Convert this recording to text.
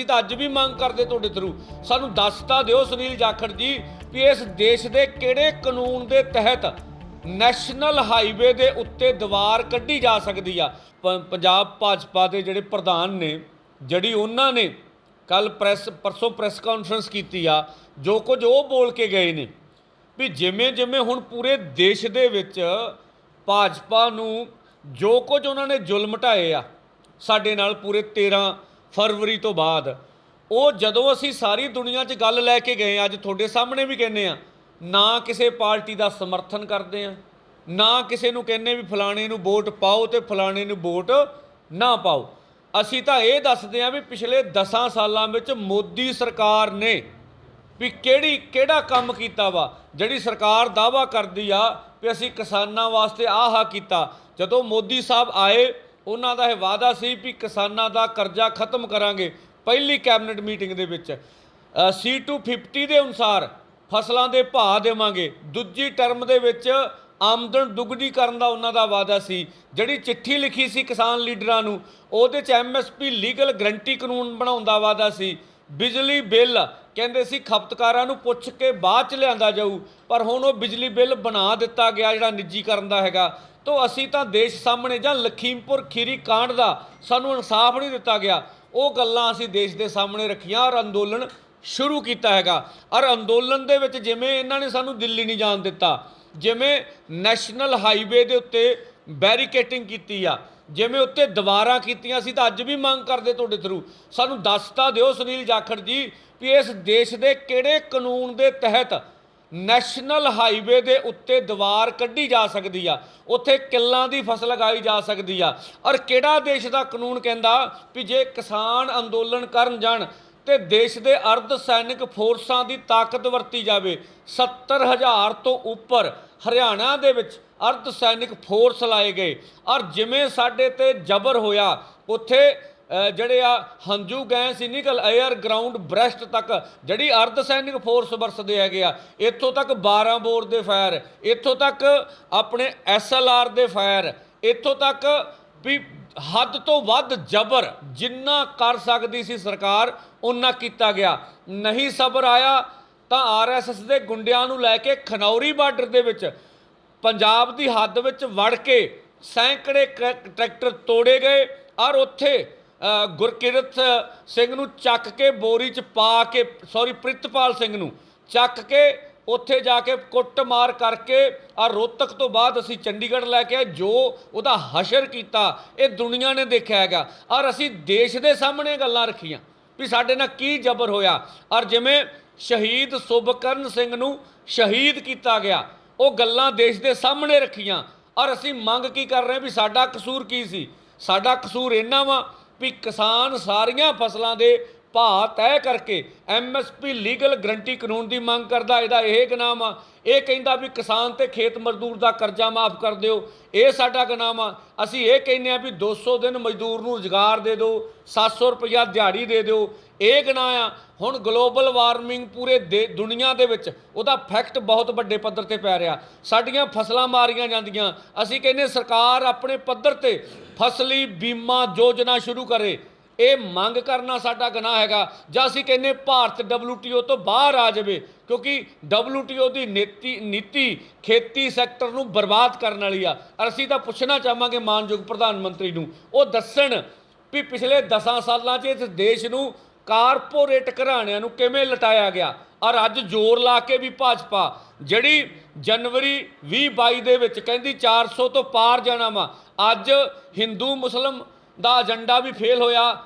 ਅਸੀਂ ਤਾਂ ਅੱਜ ਵੀ ਮੰਗ ਕਰਦੇ ਤੁਹਾਡੇ ਥਰੂ। ਸਾਨੂੰ ਦੱਸ ਤਾਂ ਦਿਓ ਸੁਨੀਲ ਜਾਖੜ ਜੀ ਵੀ ਇਸ ਦੇਸ਼ ਦੇ ਕਿਹੜੇ ਕਾਨੂੰਨ ਦੇ ਤਹਿਤ ਨੈਸ਼ਨਲ ਹਾਈਵੇ ਦੇ ਉੱਤੇ ਦੀਵਾਰ ਕੱਢੀ ਜਾ ਸਕਦੀ ਆ। ਪੰਜਾਬ ਭਾਜਪਾ ਦੇ ਜਿਹੜੇ ਪ੍ਰਧਾਨ ਨੇ, ਜਿਹੜੀ ਉਹਨਾਂ ਨੇ ਕੱਲ ਪ੍ਰੈਸ, ਪਰਸੋਂ ਪ੍ਰੈਸ ਕਾਨਫਰੰਸ ਕੀਤੀ ਆ, ਜੋ ਕੁਝ ਉਹ ਬੋਲ ਕੇ ਗਏ ਨੇ ਵੀ ਜਿਵੇਂ ਜਿਵੇਂ ਹੁਣ ਪੂਰੇ ਦੇਸ਼ ਦੇ ਵਿੱਚ ਭਾਜਪਾ ਨੂੰ ਜੋ ਕੁਝ ਉਹਨਾਂ ਨੇ ਜ਼ੁਲਮ ਢਾਏ ਆ, ਸਾਡੇ ਨਾਲ ਪੂਰੇ 13 ਫਰਵਰੀ ਤੋਂ ਬਾਅਦ। ਉਹ ਜਦੋਂ ਅਸੀਂ ਸਾਰੀ ਦੁਨੀਆ 'ਚ ਗੱਲ ਲੈ ਕੇ ਗਏ, ਅੱਜ ਤੁਹਾਡੇ ਸਾਹਮਣੇ ਵੀ ਕਹਿੰਨੇ ਆ, ਨਾ ਕਿਸੇ ਪਾਰਟੀ ਦਾ ਸਮਰਥਨ ਕਰਦੇ ਆ, ਨਾ ਕਿਸੇ ਨੂੰ ਕਹਿੰਨੇ ਵੀ ਫਲਾਣੇ ਨੂੰ ਵੋਟ ਪਾਓ ਤੇ ਫਲਾਣੇ ਨੂੰ ਵੋਟ ਨਾ ਪਾਓ। ਅਸੀਂ ਤਾਂ ਇਹ ਦੱਸਦੇ ਆ ਵੀ ਪਿਛਲੇ 10 ਸਾਲਾਂ ਵਿੱਚ ਮੋਦੀ ਸਰਕਾਰ ਨੇ ਵੀ ਕਿਹੜੀ, ਕਿਹੜਾ ਕੰਮ ਕੀਤਾ ਵਾ, ਜਿਹੜੀ ਸਰਕਾਰ ਦਾਵਾ ਕਰਦੀ ਆ ਵੀ ਅਸੀਂ ਕਿਸਾਨਾਂ ਵਾਸਤੇ ਆਹ ਕੀਤਾ। ਜਦੋਂ ਮੋਦੀ ਸਾਹਿਬ ਆਏ ਉਹਨਾਂ ਦਾ ਇਹ ਵਾਅਦਾ ਸੀ ਵੀ ਕਿਸਾਨਾਂ ਦਾ ਕਰਜ਼ਾ ਖਤਮ ਕਰਾਂਗੇ, ਪਹਿਲੀ ਕੈਬਨਿਟ ਮੀਟਿੰਗ ਦੇ ਵਿੱਚ। C250 ਦੇ ਅਨੁਸਾਰ ਫਸਲਾਂ ਦੇ ਭਾਅ ਦੇਵਾਂਗੇ। ਦੂਜੀ ਟਰਮ ਦੇ ਵਿੱਚ ਆਮਦਨ ਦੁੱਗਣੀ ਕਰਨ ਦਾ ਉਹਨਾਂ ਦਾ ਵਾਅਦਾ ਸੀ। ਜਿਹੜੀ ਚਿੱਠੀ ਲਿਖੀ ਸੀ ਕਿਸਾਨ ਲੀਡਰਾਂ ਨੂੰ, ਉਹਦੇ ਚ ਐਮਐਸਪੀ ਲੀਗਲ ਗਰੰਟੀ ਕਾਨੂੰਨ ਬਣਾਉਣ ਦਾ ਵਾਅਦਾ ਸੀ। ਬਿਜਲੀ ਬਿੱਲ, ਕਹਿੰਦੇ ਸੀ ਖਪਤਕਾਰਾਂ ਨੂੰ ਪੁੱਛ ਕੇ ਬਾਅਦ ਚ ਲਿਆਂਦਾ ਜਾਊ, ਪਰ ਹੁਣ ਉਹ ਬਿਜਲੀ ਬਿੱਲ ਬਣਾ ਦਿੱਤਾ ਗਿਆ ਜਿਹੜਾ ਨਿੱਜੀਕਰਨ ਦਾ ਹੈਗਾ। ਤੋ ਅਸੀਂ ਤਾਂ ਦੇਸ਼ ਸਾਹਮਣੇ ਜਾਂ ਲਖੀਮਪੁਰ ਖੀਰੀ ਕਾਂਡ ਦਾ ਸਾਨੂੰ ਇਨਸਾਫ ਨਹੀਂ ਦਿੱਤਾ ਗਿਆ। ਉਹ ਗੱਲਾਂ ਅਸੀਂ ਦੇਸ਼ ਦੇ ਸਾਹਮਣੇ ਰੱਖੀਆਂ ਔਰ ਅੰਦੋਲਨ ਸ਼ੁਰੂ ਕੀਤਾ ਹੈਗਾ। ਔਰ ਅੰਦੋਲਨ ਦੇ ਵਿੱਚ ਜਿਵੇਂ ਇਹਨਾਂ ਨੇ ਸਾਨੂੰ ਦਿੱਲੀ ਨਹੀਂ ਜਾਣ ਦਿੱਤਾ, ਜਿਵੇਂ ਨੈਸ਼ਨਲ ਹਾਈਵੇ ਦੇ ਉੱਤੇ ਬੈਰੀਕੇਟਿੰਗ ਕੀਤੀ ਆ, ਜਿਵੇਂ ਉੱਤੇ ਦੀਵਾਰਾਂ ਕੀਤੀਆਂ ਸੀ ਤਾਂ ਅੱਜ ਵੀ ਮੰਗ ਕਰਦੇ ਤੁਹਾਡੇ ਥਰੂ। ਸਾਨੂੰ ਦੱਸ ਤਾਂ ਦਿਓ ਸੁਨੀਲ ਜਾਖੜ ਜੀ ਵੀ ਇਸ ਦੇਸ਼ ਦੇ ਕਿਹੜੇ ਕਾਨੂੰਨ ਦੇ ਤਹਿਤ ਨੈਸ਼ਨਲ ਹਾਈਵੇ ਦੇ ਉੱਤੇ ਦੀਵਾਰ ਕੱਢੀ ਜਾ ਸਕਦੀ ਆ। ਉੱਥੇ ਕਿੱਲਾਂ ਦੀ ਫਸਲ ਲਗਾਈ ਜਾ ਸਕਦੀ ਆ। ਔਰ ਕਿਹੜਾ ਦੇਸ਼ ਦਾ ਕਾਨੂੰਨ ਕਹਿੰਦਾ ਵੀ ਜੇ ਕਿਸਾਨ ਅੰਦੋਲਨ ਕਰਨ ਜਾਣ ਤੇ ਦੇਸ਼ ਦੇ ਅਰਧ ਸੈਨਿਕ ਫੋਰਸਾਂ ਦੀ ਤਾਕਤ ਵਰਤੀ ਜਾਵੇ 70000 ਤੋਂ ਉੱਪਰ ਹਰਿਆਣਾ ਦੇ ਵਿੱਚ ਅਰਧ ਸੈਨਿਕ ਫੋਰਸ ਲਾਏ ਗਏ। ਔਰ ਜਿਵੇਂ ਸਾਡੇ ਤੇ ਜ਼ਬਰ ਹੋਇਆ, ਉੱਥੇ ਜਿਹੜੇ ਆ ਹੰਝੂ ਗਏ ਸੀ ਨਿਕਲ 에ਅਰ ਗਰਾਊਂਡ ਬ੍ਰੈਸਟ ਤੱਕ, ਜਿਹੜੀ ਅਰਧ ਸੈਨਿਕ ਫੋਰਸ ਵਰਸਦੇ ਹੈਗੇ ਆ, ਇੱਥੋਂ ਤੱਕ 12 ਬੋਰ ਦੇ ਫਾਇਰ, ਇੱਥੋਂ ਤੱਕ ਆਪਣੇ ਐਸਐਲਆਰ ਦੇ ਫਾਇਰ, ਇੱਥੋਂ ਤੱਕ ਵੀ ਹੱਦ ਤੋਂ ਵੱਧ ਜ਼ਬਰ ਜਿੰਨਾ ਕਰ ਸਕਦੀ ਸੀ ਸਰਕਾਰ ਉਹਨਾਂ ਕੀਤਾ ਗਿਆ। ਨਹੀਂ ਸਬਰ ਆਇਆ ਤਾਂ ਆਰਐਸਐਸ ਦੇ ਗੁੰਡਿਆਂ ਨੂੰ ਲੈ ਕੇ ਖਨੌਰੀ ਬਾਰਡਰ ਦੇ ਵਿੱਚ, ਪੰਜਾਬ ਦੀ ਹੱਦ ਵਿੱਚ ਵੜ ਕੇ ਸੈਂਕੜੇ ਕ- ਟਰੈਕਟਰ ਤੋੜੇ ਗਏ, ਔਰ ਉੱਥੇ ਗੁਰਕਿਰਤ ਸਿੰਘ ਨੂੰ ਚੱਕ ਕੇ ਬੋਰੀ 'ਚ ਪਾ ਕੇ ਸੌਰੀ ਪ੍ਰਿਤਪਾਲ ਸਿੰਘ ਨੂੰ ਚੱਕ ਕੇ ਉੱਥੇ ਜਾ ਕੇ ਕੁੱਟਮਾਰ ਕਰਕੇ ਆ ਰੋਤਕ ਤੋਂ ਬਾਅਦ ਅਸੀਂ ਚੰਡੀਗੜ੍ਹ ਲੈ ਕੇ ਆਏ, ਜੋ ਉਹਦਾ ਹਸ਼ਰ ਕੀਤਾ, ਇਹ ਦੁਨੀਆ ਨੇ ਦੇਖਿਆ ਹੈਗਾ। ਔਰ ਅਸੀਂ ਦੇਸ਼ ਦੇ ਸਾਹਮਣੇ ਗੱਲਾਂ ਰੱਖੀਆਂ ਵੀ ਸਾਡੇ ਨਾਲ ਕੀ ਜ਼ਬਰ ਹੋਇਆ। ਔਰ ਜਿਵੇਂ ਸ਼ਹੀਦ ਸੁਭਕਰਨ ਸਿੰਘ ਨੂੰ ਸ਼ਹੀਦ ਕੀਤਾ ਗਿਆ, ਉਹ ਗੱਲਾਂ ਦੇਸ਼ ਦੇ ਸਾਹਮਣੇ ਰੱਖੀਆਂ। ਔਰ ਅਸੀਂ ਮੰਗ ਕੀ ਕਰ ਰਹੇ ਵੀ ਸਾਡਾ ਕਸੂਰ ਕੀ ਸੀ? ਸਾਡਾ ਕਸੂਰ ਇੰਨਾ ਵਾ ਵੀ ਕਿਸਾਨ ਸਾਰੀਆਂ ਫਸਲਾਂ ਦੇ ਭਾਅ ਤੈਅ ਕਰਕੇ ਐਮਐਸਪੀ ਲੀਗਲ ਗਰੰਟੀ ਕਾਨੂੰਨ ਦੀ ਮੰਗ ਕਰਦਾ, ਇਹਦਾ ਇਹ ਗੁਨਾਮ ਆ। ਇਹ ਕਹਿੰਦਾ ਵੀ ਕਿਸਾਨ ਤੇ ਖੇਤ ਮਜ਼ਦੂਰ ਦਾ ਕਰਜ਼ਾ ਮਾਫ ਕਰ ਦਿਓ। ਇਹ ਸਾਡਾ ਗੁਨਾਮ ਆ। ਅਸੀਂ ਇਹ ਕਹਿੰਦੇ ਆ ਵੀ 200 ਦਿਨ ਮਜ਼ਦੂਰ ਨੂੰ ਰੁਜ਼ਗਾਰ ਦੇ ਦਿਓ 700 ਰੁਪਇਆ ਦਿਹਾੜੀ ਦੇ ਦਿਓ। ਇਹ ਗਨਾ ਆ, ਹੁਣ ਗਲੋਬਲ ਵਾਰਮਿੰਗ ਪੂਰੇ ਦੇ, ਦੁਨੀਆ ਦੇ ਵਿੱਚ ਉਹਦਾ ਫੈਕਟ ਬਹੁਤ ਵੱਡੇ ਪੱਧਰ ਤੇ ਪੈ ਰਿਹਾ। ਸਾਡੀਆਂ ਫਸਲਾਂ ਮਾਰੀਆਂ ਜਾਂਦੀਆਂ। ਅਸੀਂ ਕਹਿੰਦੇ ਸਰਕਾਰ ਆਪਣੇ ਪੱਧਰ ਤੇ ਫਸਲੀ ਬੀਮਾ ਯੋਜਨਾ ਸ਼ੁਰੂ ਕਰੇ। ਇਹ ਮੰਗ ਕਰਨਾ ਸਾਡਾ ਗੁਨਾਹ ਹੈਗਾ। ਜਾਂ ਅਸੀਂ ਕਹਿੰਦੇ ਭਾਰਤ WTO ਤੋਂ ਬਾਹਰ ਆ ਜਾਵੇ, ਕਿਉਂਕਿ WTO ਦੀ ਨੀਤੀ ਨੀਤੀ ਖੇਤੀ ਸੈਕਟਰ ਨੂੰ ਬਰਬਾਦ ਕਰਨ ਵਾਲੀ ਆ। ਅਸੀਂ ਤਾਂ ਪੁੱਛਣਾ ਚਾਹਾਂਗੇ ਮਾਨਯੋਗ ਪ੍ਰਧਾਨ ਮੰਤਰੀ ਨੂੰ, ਉਹ ਦੱਸਣ ਵੀ ਪਿਛਲੇ 10 ਸਾਲਾਂ 'ਚ ਇਸ ਦੇਸ਼ ਨੂੰ ਕਾਰਪੋਰੇਟ ਘਰਾਣਿਆਂ ਨੂੰ ਕਿਵੇਂ ਲਟਾਇਆ ਗਿਆ? ਔਰ ਅੱਜ ਜ਼ੋਰ ਲਾ ਕੇ ਵੀ ਭਾਜਪਾ, ਜਿਹੜੀ ਜਨਵਰੀ 2022 ਦੇ ਵਿੱਚ ਕਹਿੰਦੀ 400 ਤੋਂ ਪਾਰ ਜਾਣਾ ਵਾ, ਅੱਜ ਹਿੰਦੂ ਮੁਸਲਮ ਦਾ ਏਜੰਡਾ ਵੀ ਫੇਲ ਹੋਇਆ